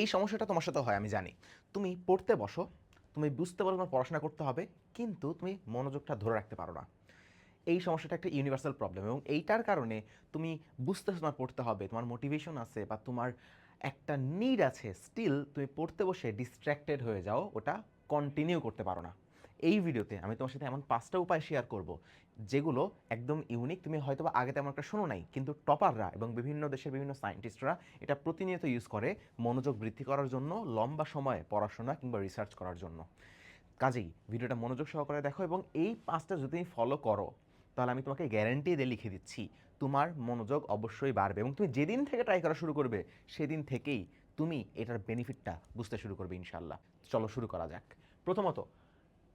এই সমস্যাটা তোমার সাথে হয়, আমি জানি। তুমি পড়তে বসো, তুমি বুঝতে পারো তোমার পড়াশোনা করতে হবে, কিন্তু তুমি মনোযোগটা ধরে রাখতে পারো না। এই সমস্যাটা একটা ইউনিভার্সাল প্রবলেম এবং এইটার কারণে তুমি বুঝতে তোমার পড়তে হবে, তোমার মোটিভেশন আছে বা তোমার একটা নিড আছে স্টিল তুমি পড়তে বসে ডিস্ট্র্যাক্টেড হয়ে যাও, ওটা কন্টিনিউ করতে পারো না। এই ভিডিওতে আমি তোমার সাথে এমন পাঁচটা উপায় শেয়ার করব, যেগুলো একদম ইউনিক তুমি হয়তো বা আগে তেমন একটা শোনো নাই, কিন্তু টপাররা এবং বিভিন্ন দেশের বিভিন্ন সায়েন্টিস্টরা এটা প্রতিনিয়ত ইউজ করে মনোযোগ বৃদ্ধি করার জন্য, লম্বা সময়ে পড়াশোনা কিংবা রিসার্চ করার জন্য। কাজেই ভিডিওটা মনোযোগ সহকারে দেখো এবং এই পাঁচটা যদি তুমি ফলো করো, তাহলে আমি তোমাকে গ্যারান্টি দিয়ে লিখে দিচ্ছি, তোমার মনোযোগ অবশ্যই বাড়বে এবং তুমি যেদিন থেকে ট্রাই করা শুরু করবে, সেদিন থেকেই তুমি এটার বেনিফিটটা বুঝতে শুরু করবে ইনশাল্লাহ চলো শুরু করা যাক। প্রথমত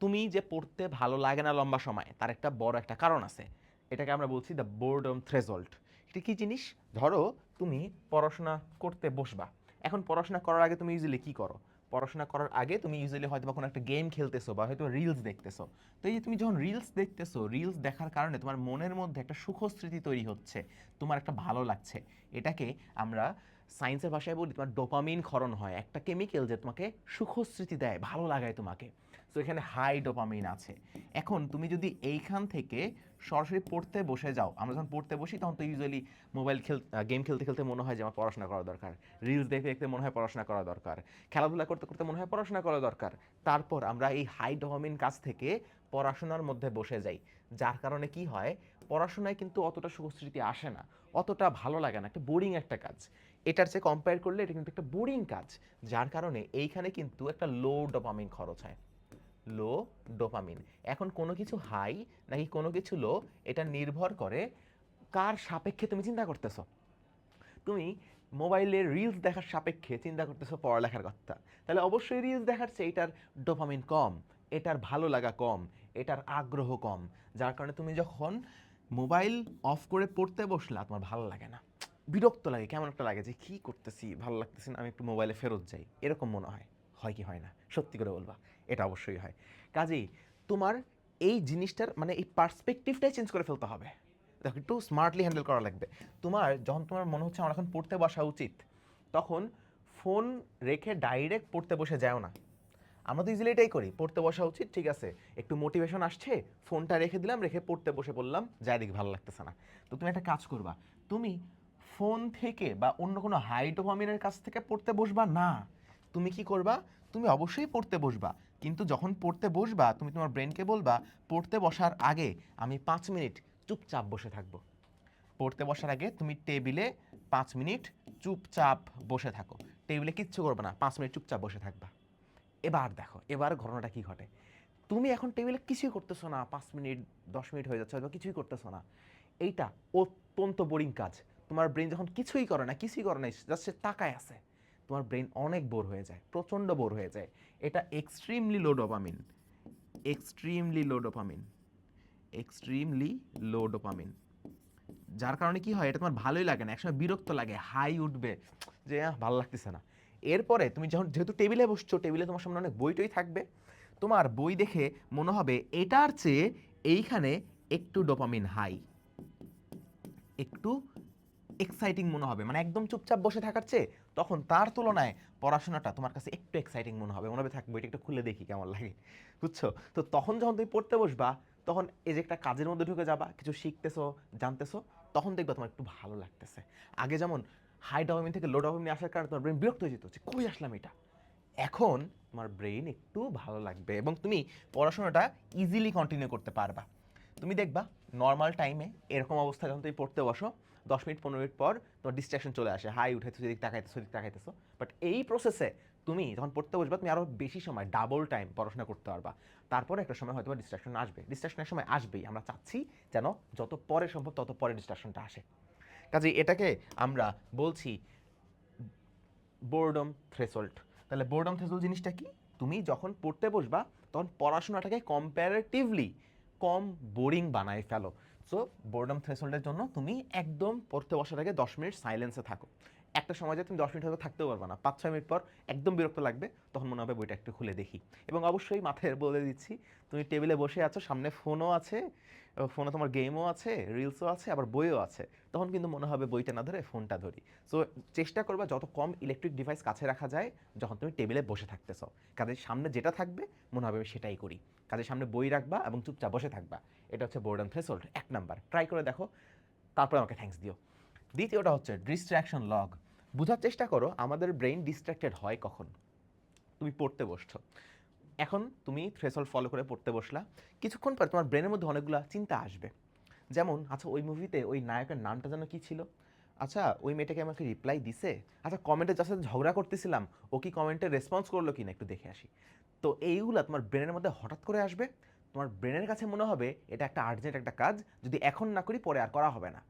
তুমি যে পড়তে ভালো লাগে না লম্বা সময়, তার একটা বড় একটা কারণ আছে। এটাকে আমরা বলছি দ্য বোর্ড বোর্ডম থ্রেজল্ট এটা কী জিনিস? ধরো তুমি পড়াশোনা করতে বসবা। এখন পড়াশোনা করার আগে তুমি ইউজুয়ালি কী করো? পড়াশোনা করার আগে তুমি ইউজুয়ালি হয়তো বা কোনো একটা গেম খেলতেছো বা হয়তো রিলস দেখতেছো। তো এই যে তুমি যখন রিলস দেখতেছো রিলস দেখার কারণে তোমার মনের মধ্যে একটা সুখ স্মৃতি তৈরি হচ্ছে, তোমার একটা ভালো লাগছে। এটাকে আমরা সায়েন্সের ভাষায় বলি তোমার ডোপামিন ক্ষরণ হয়। একটা কেমিক্যাল যে তোমাকে সুখ স্মৃতি দেয়, ভালো লাগায় তোমাকে। তো এখানে হাই ডোপামিন আছে। এখন তুমি যদি এইখান থেকে সরাসরি পড়তে বসে যাও, আমরা যখন পড়তে বসি, তখন তো ইউজুয়ালি মোবাইল খেল গেম খেলতে খেলতে মনে হয় যে আমার পড়াশোনা করা দরকার। রিলস দেখতে দেখতে মনে হয় পড়াশোনা করা দরকার। খেলাধুলা করতে করতে মনে হয় পড়াশোনা করা দরকার। তারপর আমরা এই হাই ডোপামিন কাজ থেকে পড়াশোনার মধ্যে বসে যাই। যার কারণে কি হয়? পড়াশোনায় কিন্তু অতটা সুস্মৃতি আসে না। অতটা ভালো লাগে না। একটা বোরিং একটা কাজ। এটার চেয়ে কম্পেয়ার করলে এটা কিন্তু একটা বোরিং কাজ। যার কারণে এইখানে কিন্তু একটা লো ডোপামিন খরচ হয়। Low dopamine. এখন কোনো কিছু হাই নাকি কোনো কিছু লো, এটা নির্ভর করে কার সাপেক্ষে তুমি চিন্তা করতেছো। তুমি মোবাইলে রিলস দেখার সাপেক্ষে চিন্তা করতেছো পড়ালেখার কথা। তাহলে অবশ্যই রিলস দেখার চেয়ে এটার ডোপামিন কম, এটার ভালো লাগা কম, এটার আগ্রহ কম। যার কারণে তুমি যখন মোবাইল অফ করে পড়তে বসলা, তোমার ভালো লাগে না। বিরক্ত লাগে, কেমন একটা লাগে যে, কী করতেছি? ভালো লাগতেছে না, আমি একটু মোবাইলে ফেরত যাই। এরকম মনে হয়। হয় কি হয় না? সত্যি করে বলবা। এটা অবশ্যই হয়। কাজেই তোমার এই জিনিসটার মানে এই পার্সপেক্টিভটাই চেঞ্জ করে ফেলতে হবে। দেখো, একটু স্মার্টলি হ্যান্ডেল করা লাগবে। তোমার যখন তোমার মনে হচ্ছে আমার এখন পড়তে বসা উচিত, তখন ফোন রেখে ডাইরেক্ট পড়তে বসে যাও না। আমরা তো ইজিলি এটাই করি, পড়তে বসা উচিত, ঠিক আছে, একটু মোটিভেশন আসছে ফোনটা রেখে দিলাম, রেখে পড়তে বসে পড়লাম, যাই দেখি ভালো লাগতেছে না। তো তুমি একটা কাজ করবা, তুমি ফোন থেকে বা অন্য কোনো হাইডোভামিনের কাছ থেকে পড়তে বসবা না। তুমি কি করবা? তুমি অবশ্যই পড়তে বসবা। কিন্তু যখন পড়তে বসবা, তুমি তোমার ব্রেনকে বলবা, পড়তে বসার আগে আমি পাঁচ মিনিট চুপচাপ বসে থাকব। পড়তে বসার আগে তুমি টেবিলে পাঁচ মিনিট চুপচাপ বসে থাকো। টেবিলে কিচ্ছু করবে না, পাঁচ মিনিট চুপচাপ বসে থাকবা। এবার দেখো, এবার ঘটনাটা কি ঘটে? তুমি এখন টেবিলে কিছুই করতেছো না, পাঁচ মিনিট, দশ মিনিট হয়ে যাচ্ছে, হয়তো কিছুই করতেছো না। এইটা অত্যন্ত বোরিং কাজ। তোমার ব্রেন যখন কিছুই করে না, কিছুই করে না জাস্ট সে তাকায় আছে। তোমার ব্রেন অনেক বোর হয়ে যায়, প্রচণ্ড বোর হয়ে যায়। এটা extremely low dopamine extremely low dopamine extremely low dopamine যার কারণে কি হয়, এটা তোমার ভালোই লাগে না, একসময় বিরক্ত লাগে হাই উঠবে, যে ভালো লাগতেছে না। এরপরে তুমি যখন, যেহেতু টেবিলে বসছো টেবিলে তোমার সামনে অনেক বই টই থাকবে, তোমার বই দেখে মনে হবে এটার চেয়ে এইখানে একটু ডোপামিন হাই একটু এক্সাইটিং মনে হবে। মানে একদম চুপচাপ বসে থাকার চেয়ে তখন তার তুলনায় পড়াশোনাটা তোমার কাছে একটু এক্সাইটিং মনে হবে। মনে হবে, থাক, বইটা একটু খুলে দেখি কেমন লাগে। বুঝছ? তো তখন যখন তুমি পড়তে বসবা, তখন এই যে একটা কাজের মধ্যে ঢুকে যাবা, কিছু শিখতেছো, জানতেছো, তখন দেখবা তোমার একটু ভালো লাগতেছে। আগে যেমন হাই ডোপামিন থেকে লো ডোপামিন আসার কারণে তোমার ব্রেন বিরক্ত হয়ে যেত যে, কই আসলাম এটা? এখন তোমার ব্রেন একটু ভালো লাগবে এবং তুমি পড়াশোনাটা ইজিলি কন্টিনিউ করতে পারবা। তুমি দেখবা নর্মাল টাইমে এরকম অবস্থা যখন তুমি পড়তে বসো দশ মিনিট, পনেরো মিনিট পর তোমার ডিস্ট্রাকশন চলে আসে। হাই উঠে যেদিক তাকাইতেছো সেদিক তাকাইতেছো। বাট এই প্রসেসে তুমি যখন পড়তে বসবা, তুমি আরও বেশি সময় ডাবল টাইম পড়াশোনা করতে পারবা। তারপরে একটা সময় হয়তো ডিস্ট্রাকশন আসবে। ডিস্ট্রাকশনের সময় আসবেই। আমরা চাচ্ছি যেন যত পরে সম্ভব তত পরে ডিস্ট্রাকশনটা আসে। কাজেই এটাকে আমরা বলছি বোর্ডম থ্রেসল্ট তাহলে বোর্ডম থ্রেসল্ট জিনিসটা কি? তুমি যখন পড়তে বসবা, তখন পড়াশোনাটাকে কম্প্যারেটিভলি কম বোরিং বানায় ফেলো। সো বোর্ডম থ্রেসল্টের জন্য তুমি একদম পড়তে বসার আগে দশ মিনিট সাইলেন্সে থাকো। একটা সময় যে তুমি দশ মিনিট হয়তো থাকতেও পারবে না। পাঁচ, ছয় মিনিট পর একদম বিরক্ত লাগবে, তখন মনে হবে বইটা একটু খুলে দেখি। এবং অবশ্যই মাথায় বলে দিচ্ছি, তুমি টেবিলে বসে আছো, সামনে ফোনও আছে ফোনে তোমার গেমও আছে রিলসও আছে, আবার বইও আছে। তখন কিন্তু মনে হবে বইটা না ধরে ফোনটা ধরি। সো চেষ্টা করবা যত কম ইলেকট্রিক ডিভাইস কাছে রাখা যায়, যখন তুমি টেবিলে বসে থাকতেছো। কাজের সামনে যেটা থাকবে, মনে হবে আমি সেটাই করি। কাজের সামনে বই রাখবা এবং চুপচাপ বসে থাকবা। এটা হচ্ছে বোর্ড অ্যান্ড থ্রেসোল্ড এক নাম্বার। ট্রাই করে দেখো, তারপরে আমাকে থ্যাঙ্কস দিও। দ্বিতীয়টা হচ্ছে ডিস্ট্র্যাকশন লগ বোঝার চেষ্টা করো, আমাদের ব্রেইন ডিস্ট্র্যাক্টেড হয় কখন? তুমি পড়তে বসছো। এখন তুমি থ্রেসল ফলো করে পড়তে বসলা। কিছুক্ষণ পর তোমার ব্রেনের মধ্যে অনেকগুলো চিন্তা আসবে। যেমন আচ্ছা ওই মুভিতে ওই নায়কের নামটা যেন কী ছিল? আচ্ছা ওই মেয়েটাকে আমাকে রিপ্লাই দিছে? আচ্ছা কমেন্টে যার সাথে ঝগড়া করতেছিলাম। ও কি কমেন্টে রেসপন্স করল কিনা একটু দেখে আসি। তো এইগুলো তোমার ব্রেনের মধ্যে হঠাৎ করে আসবে। তোমার ব্রেনের কাছে মনে হবে এটা একটা আর্জেন্ট একটা কাজ, যদি এখন না করি পরে আর করা হবে না।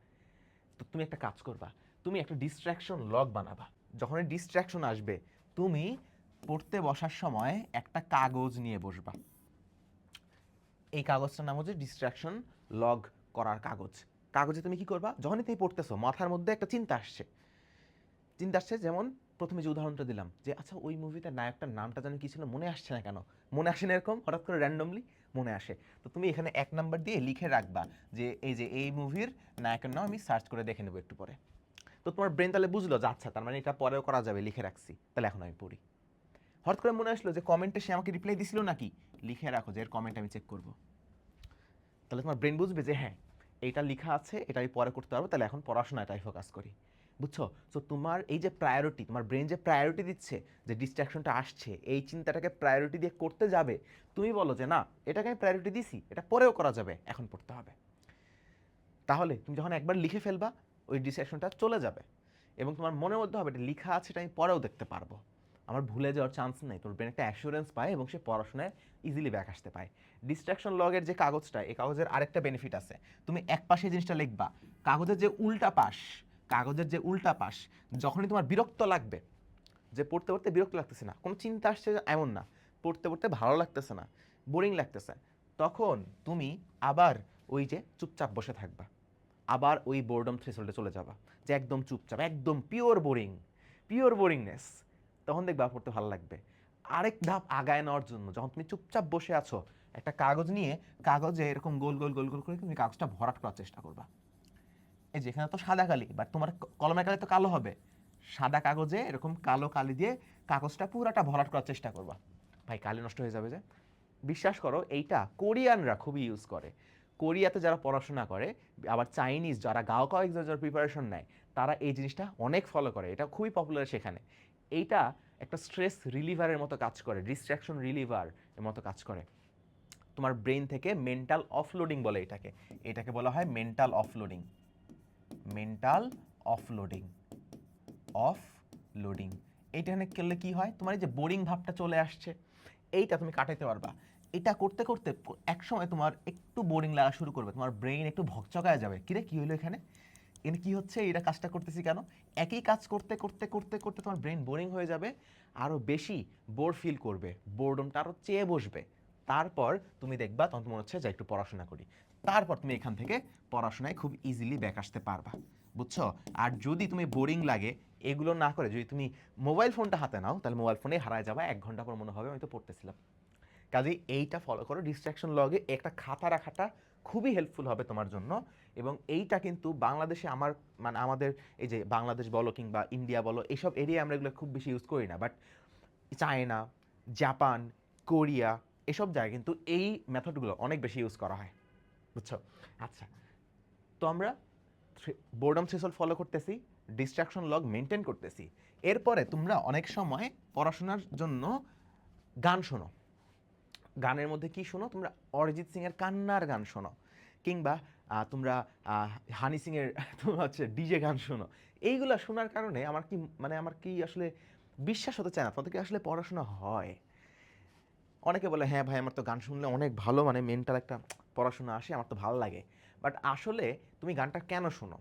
তো তুমি একটা কাজ করবা, তুমি একটা ডিস্ট্র্যাকশন লগ বানাবা। যখন ডিস্ট্র্যাকশন আসবে, তুমি পড়তে বসার সময় একটা কাগজ নিয়ে বসবা। এই কাগজটার নাম হচ্ছে ডিস্ট্র্যাকশন লগ করার কাগজ। কাগজে তুমি কি করবা? যখনই তুমি পড়তেছো, মাথার মধ্যে একটা চিন্তা আসছে। চিন্তা আসছে যেমন, প্রথমে যে উদাহরণটা দিলাম, যে আচ্ছা ওই মুভিতে নায়কটার নামটা যেন কি ছিল মনে আসছে না কেন? মনে আসে না এরকম, হঠাৎ করে র্যান্ডমলি মনে আসে। তো তুমি এখানে এক নাম্বার দিয়ে লিখে রাখবা যে, এই যে, এই মুভির নায়কের নাম আমি সার্চ করে দেখে নেব একটু পরে। তো তোমার ব্রেন তাহলে বুঝলো যে আচ্ছা তার মানে এটা পরেও করা যাবে, লিখে রাখছি। তাহলে এখন আমি পড়ি। হঠাৎ করে মনে আসলো যে কমেন্টে সে আমাকে রিপ্লাই দিছিল নাকি? লিখে রাখো যে, এর কমেন্ট আমি চেক করব। তাহলে তোমার ব্রেন বুঝবে যে হ্যাঁ এইটা লেখা আছে, এটা আমি পরে করতে পারব, তাহলে এখন পড়াশোনাটাই ফোকাস করি। বুঝছ? তো তোমার এই যে প্রায়োরিটি তোমার ব্রেন যে প্রায়োরিটি দিচ্ছে, যে ডিস্ট্রাকশনটা আসছে, এই চিন্তাটাকে প্রায়োরিটি দিয়ে করতে যাবে, তুমি বলো যে, না, এটাকে আমি প্রায়োরিটি দিছি, এটা পরেও করা যাবে, এখন পড়তে হবে। তাহলে তুমি যখন একবার লিখে ফেলবা, ওই ডিস্ট্রাকশনটা চলে যাবে এবং তোমার মনের মধ্যে হবে, এটা লেখা আছে, এটা আমি পরেও দেখতে পারব। আমার ভুলে যাওয়ার চান্স নেই, তোর ব্রেন একটা অ্যাসুরেন্স পায় এবং সে পড়াশোনায় ইজিলি ব্যাক আসতে পায়। ডিস্ট্রাকশন লগের যে কাগজটা, এই কাগজের আরেকটা বেনিফিট আছে। তুমি এক পাশে জিনিসটা লিখবা, কাগজের যে উল্টা পাশ কাগজের যে উল্টা পাশ, যখনই তোমার বিরক্ত লাগবে, যে পড়তে পড়তে বিরক্ত লাগতেছে না, কোনো চিন্তা আসছে এমন না, পড়তে পড়তে ভালো লাগতেছে না বোরিং লাগতেছে, তখন তুমি আবার ওই যে চুপচাপ বসে থাকবা, আবার ওই বোর্ডম থ্রেসোল্ডে চলে যাবা, যে একদম চুপচাপ, একদম পিওর বোরিং পিওর বোরিংনেস তখন দেখবা পড়তে ভালো লাগবে। আরেক ধাপ আগায় নেওয়ার জন্য, যখন তুমি চুপচাপ বসে আছো, একটা কাগজ নিয়ে, কাগজে এরকম গোল গোল গোল গোল করে তুমি কাগজটা ভরাট করার চেষ্টা করবা। এই যেখানে তো সাদা কালি বাট তোমার কলমের কালি তো কালো হবে। সাদা কাগজে এরকম কালো কালি দিয়ে কাগজটা পুরাটা ভরাট করার চেষ্টা করবা। ভাই, কালি নষ্ট হয়ে যাবে যে। বিশ্বাস করো, এইটা কোরিয়ানরা খুবই ইউজ করে। কোরিয়াতে যারা পড়াশোনা করে, আবার চাইনিজ যারা গাও এক্সাম যারা প্রিপারেশন নেয়, তারা এই জিনিসটা অনেক ফলো করে। এটা খুবই পপুলার সেখানে। এইটা একটা স্ট্রেস রিলিভারের মতো কাজ করে ডিস্ট্রাকশন রিলিভার এর মতো কাজ করে। তোমার ব্রেন থেকে মেন্টাল অফলোডিং বলে এটাকে। এটাকে বলা হয় mental offloading mental offloading off loading এইটাখানে করলে কি হয়? তোমার এই যে বোরিং ভাবটা চলে আসছে, এইটা তুমি কাটাতে পারবা। এটা করতে করতে এক সময় তোমার একটু বোরিং লাগা শুরু করবে, তোমার ব্রেইন একটু ভকচকায় যাবে। কিরে কি হলো এখানে? এখানে কি হচ্ছে? এটা কাজটা করতেছি কেন? একই কাজ করতে করতে করতে করতে তোমার ব্রেন বোরিং হয়ে যাবে আরও বেশি বোর ফিল করবে। বোর্ডমটা আরও চেয়ে বসবে। তারপর তুমি দেখবা, তখন তোমার হচ্ছে যে একটু পড়াশোনা করি। তারপর তুমি এখান থেকে পড়াশোনায় খুব ইজিলি ব্যাক আসতে পারবা। বুঝছ? আর যদি তুমি বোরিং লাগে, এগুলো না করে যদি তুমি মোবাইল ফোনটা হাতে নাও, তাহলে মোবাইল ফোনে হারায় যাবা, এক ঘণ্টা পর মনে হবে আমি তো পড়তেছিলাম। কাজেই এইটা ফলো করো ডিস্ট্রাকশন লগে একটা খাতা রাখাটা খুবই হেল্পফুল হবে তোমার জন্য। এবং এইটা কিন্তু বাংলাদেশে আমার মানে আমাদের এই যে বাংলাদেশ বলো কিংবা ইন্ডিয়া বলো এইসব এরিয়া আমরা এগুলো খুব বেশি ইউজ করি না। বাট চায়না জাপান কোরিয়া এসব জায়গায় কিন্তু এই মেথডগুলো অনেক বেশি ইউজ করা হয়। বুঝছ? আচ্ছা তো আমরা বোর্ডম থ্রেসল ফলো করতেছি ডিস্ট্রাকশন লগ মেনটেন করতেছি। এরপরে তোমরা অনেক সময় পড়াশোনার জন্য গান শোনো। গানের মধ্যে কি শোনো? তোমরা অরিজিৎ সিং এর কান্নার গান শোনো, কিংবা তোমরা হানি সিং এর, তোমরা হচ্ছে ডিজে গান শোনো। এইগুলা শোনার কারণে আমার কি মানে আমার কি আসলে বিশ্বাস হতে চায় না, তোমাদের কি আসলে পড়াশোনা হয়? অনেকে বলে হ্যাঁ ভাই, আমার তো গান শুনলে অনেক ভালো মানে মেন্টাল একটা পড়াশোনা আসে, আমার তো ভালো লাগে। বাট আসলে তুমি গানটা কেন শোনো?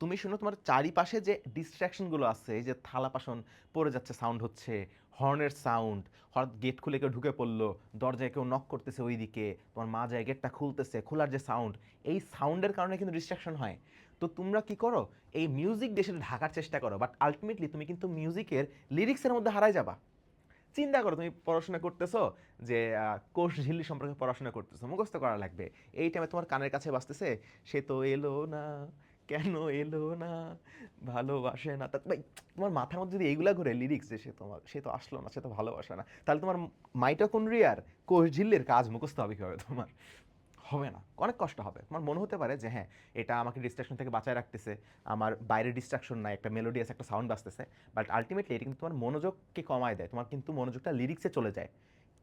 তুমি শুনো তোমার চারিপাশে যে ডিস্ট্র্যাকশনগুলো আছে, এই যে থালা বাসন পড়ে যাচ্ছে সাউন্ড হচ্ছে হর্নের সাউন্ড হঠাৎ গেট খুলে কেউ ঢুকে পড়ল, দরজায় কেউ নক করতেছে ওই দিকে তোমার মা যায় গেটটা খুলতেছে, খোলার যে সাউন্ড এই সাউন্ডের কারণে কিন্তু ডিস্ট্রাকশন হয়। তো তোমরা কি করো? এই মিউজিক দেশে ঢাকার চেষ্টা করো বাট আলটিমেটলি তুমি কিন্তু মিউজিকের লিরিক্সের মধ্যে হারাই যাবা। চিন্তা করো, তুমি পড়াশোনা করতেছো যে কোষ ঝিল্লি সম্পর্কে পড়াশোনা করতেছো, মুখস্থ করা লাগবে। এই টাইমে তোমার কানের কাছে বাঁচতেছে সে তো এলো না, কেন এলো না, ভালোবাসে না। তা ভাই, তোমার মাথার মধ্যে যদি এইগুলা ঘুরে লিরিক্স যে, সে তোমার সে তো আসলো না, সে তো ভালোবাসে না, তাহলে তোমার মাইটোকন্ড্রিয়ার কোষ ঝিল্লির কাজ মুখস্থ হবে কীভাবে তোমার? হবে না। অনেক কষ্ট হবে। তোমার মনে হতে পারে যে হ্যাঁ এটা আমাকে ডিস্ট্রাকশন থেকে বাঁচায় রাখতেছে। আমার বাইরে ডিস্ট্রাকশন নাই, একটা মেলোডিয়াস একটা সাউন্ড বাজতেছে। বাট আলটিমেটলি এটা কিন্তু তোমার মনোযোগকে কমায় দেয়। তোমার কিন্তু মনোযোগটা লিরিক্সে চলে যায়।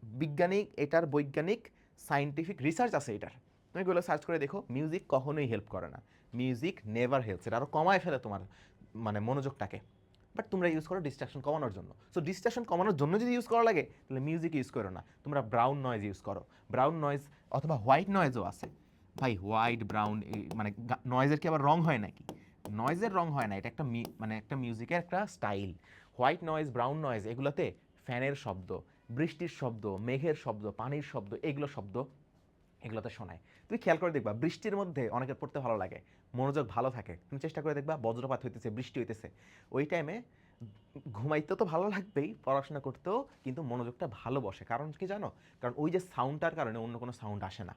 বিজ্ঞানিক, এটার বৈজ্ঞানিক সায়েন্টিফিক রিসার্চ আছে এটার। তুমি এগুলো সার্চ করে দেখো মিউজিক কখনোই হেল্প করে না। মিউজিক নেভার হেল্পস এটা আরও কমায় ফেলে তোমার মানে মনোযোগটাকে। বাট তোমরা ইউজ করো ডিস্ট্রাকশন কমানোর জন্য। সো ডিস্ট্রাকশন কমানোর জন্য যদি ইউজ করা লাগে, তাহলে মিউজিক ইউজ করো না। তোমরা ব্রাউন নয়েজ ইউজ করো। ব্রাউন নয়েজ অথবা হোয়াইট নয়েজও আছে। ভাই হোয়াইট ব্রাউন মানে নয়েজের কি আবার রং হয় নাকি? নয়েজের রং হয় না, এটা একটা মানে একটা মিউজিকের একটা style white noise brown noise এগুলোতে ফ্যানের শব্দ, বৃষ্টির শব্দ, মেঘের শব্দ, পানির শব্দ, এগুলো শব্দ এগুলোতে শোনায়। তুমি খেয়াল করে দেখবা, বৃষ্টির মধ্যে অনেকের পড়তে ভালো লাগে। মনোযোগ ভালো থাকে। তুমি চেষ্টা করে দেখবা, বজ্রপাত হইতেছে, বৃষ্টি হইতেছে। ওই টাইমে ঘুমাইতে তো ভালো লাগবেই, পড়াশোনা করতেও কিন্তু মনোযোগটা ভালো বসে। কারণ কি জানো? কারণ ওই যে সাউন্ডটার কারণে অন্য কোনো সাউন্ড আসে না।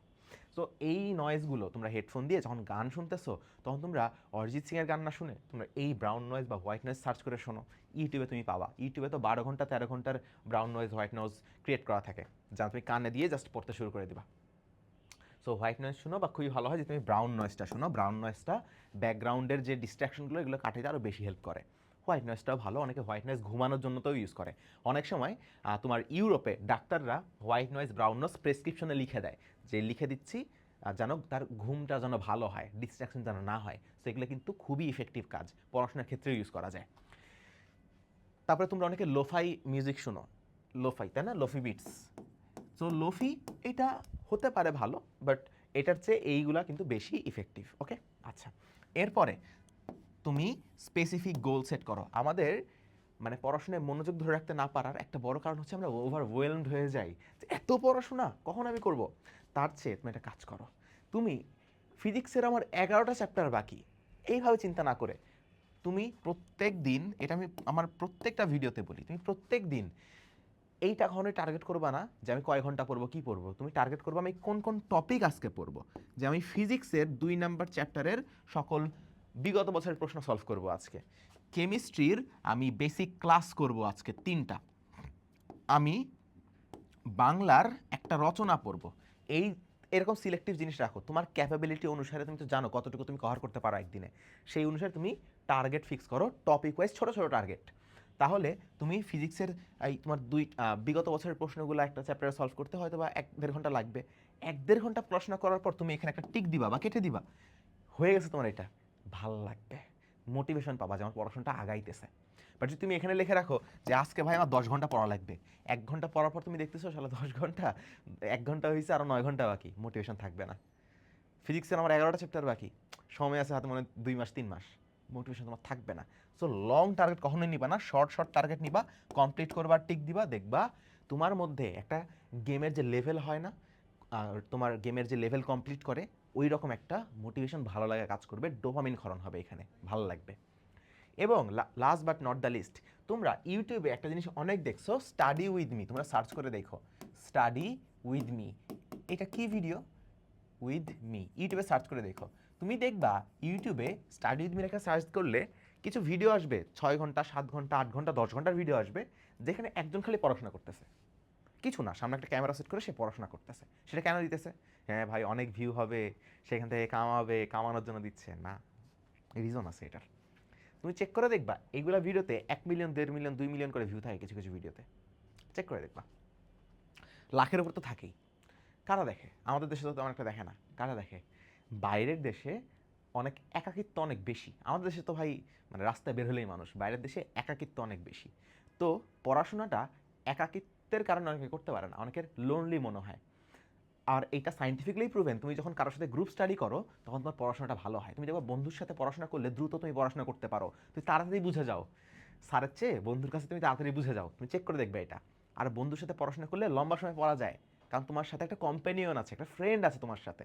সো এই নয়েজগুলো তোমরা হেডফোন দিয়ে যখন গান শুনতেছো, তখন তোমরা অরিজিৎ সিংয়ের গান না শুনে তোমরা এই ব্রাউন নয়েজ বা হোয়াইট নয়েজ সার্চ করে শোনো। ইউটিউবে তুমি পাবা। ইউটিউবে তো বারো ঘণ্টা, তেরো ঘণ্টার brown noise white noise create করা থাকে, যা তুমি কানে দিয়ে জাস্ট পড়তে শুরু করে দিবা। সো হোয়াইট নয়েজ শোনো বা খুবই ভালো হয় যে তুমি ব্রাউন নয়েজটা শোনো। ব্রাউন নয়েজটা ব্যাকগ্রাউন্ডের যে ডিস্ট্রাকশনগুলো এগুলো কাটাতে আরও বেশি হেল্প করে। হোয়াইট নয়েজটাও ভালো, অনেকে হোয়াইট নয়েজ ঘুমানোর জন্য তো ইউজ করে। অনেক সময় তোমার ইউরোপে ডাক্তাররা হোয়াইট নয়েজ ব্রাউন নয়েজ প্রেসক্রিপশনে লিখে দেয় যে, লিখে দিচ্ছি যেন তার ঘুমটা যেন ভালো হয় ডিস্ট্রাকশন যেন না হয়। সেগুলো কিন্তু খুবই ইফেক্টিভ কাজ, পড়াশোনার ক্ষেত্রেও ইউজ করা যায়। তারপরে তোমরা অনেকে লোফাই মিউজিক শোনো। লোফাই তাই না? লোফি বিটস সো লোফি এটা হতে পারে ভালো বাট এটার চেয়ে এইগুলা কিন্তু বেশি ইফেক্টিভ ওকে আচ্ছা। এরপরে তুমি স্পেসিফিক গোল সেট করো। আমাদের মানে পড়াশোনায় মনোযোগ ধরে রাখতে না পারার একটা বড় কারণ হচ্ছে আমরা ওভারওয়েলমড হয়ে যাই যে এত পড়াশোনা কখন আমি করব? তার চেয়ে তুমি একটা কাজ করো। তুমি ফিজিক্সের আমার এগারোটা চ্যাপ্টার বাকি এইভাবে চিন্তা না করে। তুমি প্রত্যেক দিন এটা আমি আমার প্রত্যেকটা ভিডিওতে বলি তুমি প্রত্যেক দিন এইটা কখনোই টার্গেট করবা না যে আমি কয় ঘণ্টা পড়ব, কি পড়ব? তুমি টার্গেট করব আমি কোন কোন টপিক আজকে পড়ব? যে আমি ফিজিক্সের দুই নাম্বার চ্যাপ্টারের সকল বিগত বছরের প্রশ্ন সলভ করব আজকে। কেমিস্ট্রির আমি বেসিক ক্লাস করব আজকে তিনটা। আমি বাংলার একটা রচনা পড়ব। এই, এরকম সিলেক্টিভ জিনিস রাখো। তোমার ক্যাপাবিলিটি অনুসারে তুমি তো জানো কতটুকু তুমি কভার করতে পারো একদিনে। সেই অনুসারে তুমি টার্গেট ফিক্স করো টপিক ওয়াইজ ছোটো ছোটো টার্গেট তাহলে তুমি ফিজিক্সের এই তোমার দুই বিগত বছরের প্রশ্নগুলো একটা চ্যাপ্টারে সলভ করতে হয়তো বা এক দেড় ঘণ্টা লাগবে। এক দেড় ঘণ্টা পড়াশোনা করার পর তুমি এখানে একটা টিক দিবা বা কেটে দিবা। হয়ে গেছে তোমার এটা। ভালো লাগবে। মোটিভেশন পাবা যে আমার পড়াশোনাটা আগাইতেছে। বাট যদি তুমি এখানে লিখে রাখো যে আজকে ভাই আমার দশ ঘণ্টা পড়া লাগবে, এক ঘণ্টা পড়ার পর তুমি দেখতেছো সালা দশ ঘণ্টা, এক ঘণ্টা হয়েছে আরও নয় ঘণ্টা বাকি মোটিভেশন থাকবে না। ফিজিক্সের আমার এগারোটা চ্যাপ্টার বাকি। সময় আছে হাতে মনে দুই মাস, তিন মাস। মোটিভেশন তোমার থাকবে না। সো লং টার্গেট কখনোই নিবা না শর্ট শর্ট টার্গেট নিবা কমপ্লিট করবার টিক দিবা, দেখবা তোমার মধ্যে একটা গেমের যে লেভেল হয় না, আর তোমার গেমের যে লেভেল কমপ্লিট করে ওই রকম একটা মোটিভেশন ভালো লাগা কাজ করবে ডোপামিন ক্ষরণ হবে এখানে, ভালো লাগবে। এবং last but not the least তোমরা ইউটিউবে একটা জিনিস অনেক দেখছ স্টাডি উইথ মি তোমরা সার্চ করে দেখো স্টাডি উইথ মি এটা কি ভিডিও উইথ মি ইউটিউবে সার্চ করে দেখো। তুমি দেখবা ইউটিউবে স্টাডি উইথ মি লেখা সার্চ করলে কিছু ভিডিও আসবে, ছয় ঘণ্টা, সাত ঘণ্টা, আট ঘণ্টা, দশ ঘণ্টার ভিডিও আসবে, যেখানে একজন খালি পড়াশোনা করতেছে। কিছু না, সামনে একটা ক্যামেরা সেট করে সে পড়াশোনা করতেছে। সেটা কেন দিতেছে? হ্যাঁ ভাই, অনেক ভিউ হবে, সেখান থেকে কামাবে, কামানোর জন্য দিচ্ছে। না রিজন আছে এটার। তুমি চেক করে দেখবা এইগুলা ভিডিওতে এক মিলিয়ন দেড় মিলিয়ন দুই মিলিয়ন করে ভিউ থাকে কিছু কিছু ভিডিওতে চেক করে দেখবা। লাখের উপর তো থাকেই। কারা দেখে? আমাদের দেশে তো তেমন একটা দেখে না। কারা দেখে? বাইরের দেশে অনেক একাকিত্ব অনেক বেশি। আমাদের দেশে তো ভাই মানে রাস্তায় বের হলেই মানুষ, বাইরের দেশে একাকিত্ব অনেক বেশি। তো পড়াশোনাটা একাকিত্বের কারণে অনেকে করতে পারে না, অনেকের লোনলি মনে হয়। আর এটা সাইন্টিফিকলি প্রুভেন তুমি যখন কারোর সাথে গ্রুপ স্টাডি করো, তখন তোমার পড়াশোনাটা ভালো হয়। তুমি দেখো বন্ধুর সাথে পড়াশোনা করলে দ্রুত তুমি পড়াশোনা করতে পারো। তুমি তাড়াতাড়ি বুঝে যাও। স্যারের চেয়ে বন্ধুর কাছে তুমি তাড়াতাড়ি বুঝে যাও। তুমি চেক করে দেখবে এটা। আর বন্ধুর সাথে পড়াশোনা করলে লম্বা সময় পড়া যায়। কারণ তোমার সাথে একটা কম্পেনিয়ন আছে, একটা ফ্রেন্ড আছে তোমার সাথে।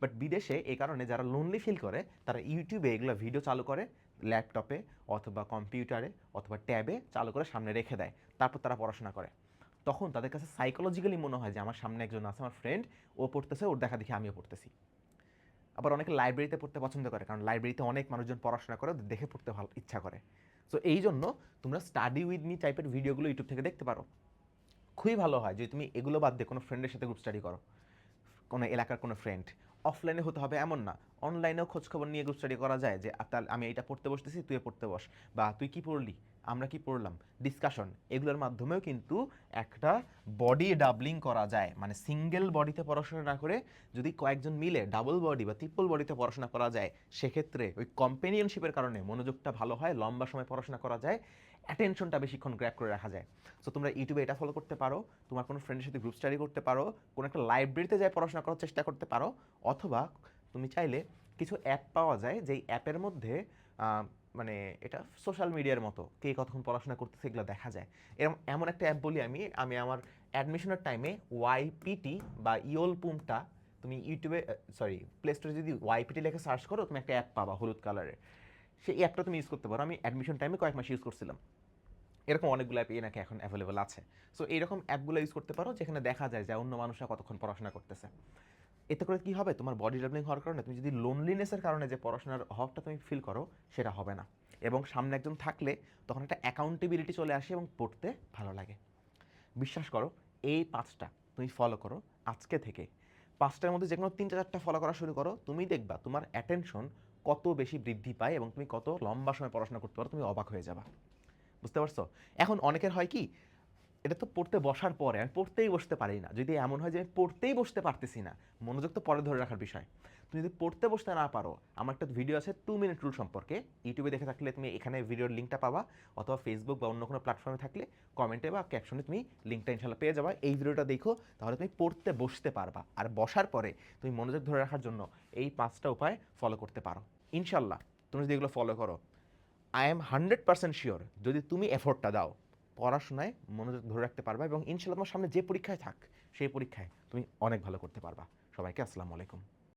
বাট বিদেশে এই কারণে যারা লোনলি ফিল করে, তারা ইউটিউবে এগুলো ভিডিও চালু করে ল্যাপটপে অথবা কম্পিউটারে অথবা ট্যাবে চালু করে সামনে রেখে দেয়। তারপর তারা পড়াশোনা করে। তখন তাদের কাছে সাইকোলজিক্যালি মনে হয় যে, আমার সামনে একজন আছে, আমার ফ্রেন্ড ও পড়তেছে, ওর দেখা দেখি আমিও পড়তেছি। আবার অনেকে লাইব্রেরিতে পড়তে পছন্দ করে, কারণ লাইব্রেরিতে অনেক মানুষজন পড়াশোনা করে দেখে পড়তে ভালো, ইচ্ছা করে। সো এই জন্য তোমরা স্টাডি উইথ মি টাইপের ভিডিওগুলো ইউটিউব থেকে দেখতে পারো। খুবই ভালো হয় যদি তুমি এগুলো বাদ দিয়ে কোনো ফ্রেন্ডের সাথে গ্রুপ স্টাডি করো। কোনো এলাকার কোনো ফ্রেন্ড অফলাইনে হতে হবে এমন না। অনলাইনেও খোঁজখবর নিয়ে গ্রুপ স্টাডি করা যায় যে তাহলে আমি এটা পড়তে বসতেছি তুই পড়তে বস। বা, তুই কি পড়লি? আমরা কি পড়লাম? ডিসকাশন এগুলোর মাধ্যমেও কিন্তু একটা বডি ডাবলিং করা যায়। মানে সিঙ্গেল বডিতে পড়াশোনা না করে যদি কয়েকজন মিলে ডাবল বডি বা ট্রিপল বডিতে পড়াশোনা করা যায়, সেক্ষেত্রে ওই কম্পেনিয়নশিপের কারণে মনোযোগটা ভালো হয়, লম্বা সময় পড়াশোনা করা যায়। অ্যাটেনশনটা বেশিক্ষণ গ্র্যাপ করে রাখা যায়। সো তোমরা ইউটিউবে এটা ফলো করতে পারো, তোমার কোনো ফ্রেন্ডের সাথে গ্রুপ স্টাডি করতে পারো, কোনো একটা লাইব্রেরিতে যায় পড়াশোনা করার চেষ্টা করতে পারো, অথবা তুমি চাইলে কিছু অ্যাপ পাওয়া যায় যেই অ্যাপের মধ্যে মানে এটা সোশ্যাল মিডিয়ার মতো, কে কতক্ষণ পড়াশোনা করতেছে এগুলো দেখা যায়। এরকম এমন একটা অ্যাপ বলি আমি আমি আমার অ্যাডমিশনের টাইমে ওয়াইপিটি বা ইওল পুমটা তুমি ইউটিউবে সরি প্লে স্টোরে যদি ওয়াইপিটি লেখে সার্চ করো, তুমি একটা অ্যাপ পাবা হলুদ কালারের সেই অ্যাপটা তুমি ইউজ করতে পারো। আমি অ্যাডমিশন টাইমে কয়েক মাস ইউজ করছিলাম। এরকম অনেকগুলো অ্যাপ নাকি এখন অ্যাভেলেবল আছে। সো এইরকম অ্যাপগুলো ইউজ করতে পারো যেখানে দেখা যায় যে অন্য মানুষরা কতক্ষণ পড়াশোনা করতেছে। এতে করে কি হবে? তোমার বডি ডেভেলিং হওয়ার কারণে তুমি যদি লোনলিনেসের কারণে যে পড়াশোনার অভাবটা তুমি ফিল করো, সেটা হবে না। এবং সামনে একজন থাকলে তখন একটা অ্যাকাউন্টেবিলিটি চলে আসে এবং পড়তে ভালো লাগে। বিশ্বাস করো, এই পাঁচটা তুমি ফলো করো আজকে থেকে। পাঁচটার মধ্যে যে কোনো তিনটা চারটা ফলো করা শুরু করো, তুমি দেখবা তোমার অ্যাটেনশন কত বেশি বৃদ্ধি পায় এবং তুমি কত লম্বা সময় পড়াশোনা করতে পারো, তুমি অবাক হয়ে যাবা। বুঝতে পারছ? এখন অনেকের হয় কি, এটা তো পড়তে বসার পরে, আমি পড়তেই বসতে পারি না। যদি এমন হয় যে আমি পড়তেই বসতে পারতেছি না, মনোযোগ তো পরে ধরে রাখার বিষয়। তুমি যদি পড়তে বসতে না পারো, আমার একটা ভিডিও আছে টু মিনিট রুল সম্পর্কে। ইউটিউবে দেখে থাকলে তুমি এখানে ভিডিওর লিঙ্কটা পাবা, অথবা ফেসবুক বা অন্য কোনো প্ল্যাটফর্মে থাকলে কমেন্টে বা ক্যাপশনে তুমি লিঙ্কটা ইনশাল্লাহ পেয়ে যাবা। এই ভিডিওটা দেখো, তাহলে তুমি পড়তে বসতে পারবা। আর বসার পরে তুমি মনোযোগ ধরে রাখার জন্য এই পাঁচটা উপায় ফলো করতে পারো। ইনশাল্লাহ তুমি যদি এগুলো ফলো করো I am hundred percent sure যদি তুমি এফোর্টটা দাও, পড়াশোনায় মনোযোগ ধরে রাখতে পারবা এবং ইনশাল্লাহ তোমার সামনে যে পরীক্ষায় থাক, সেই পরীক্ষায় তুমি অনেক ভালো করতে পারবা। সবাইকে আসসালামু আলাইকুম।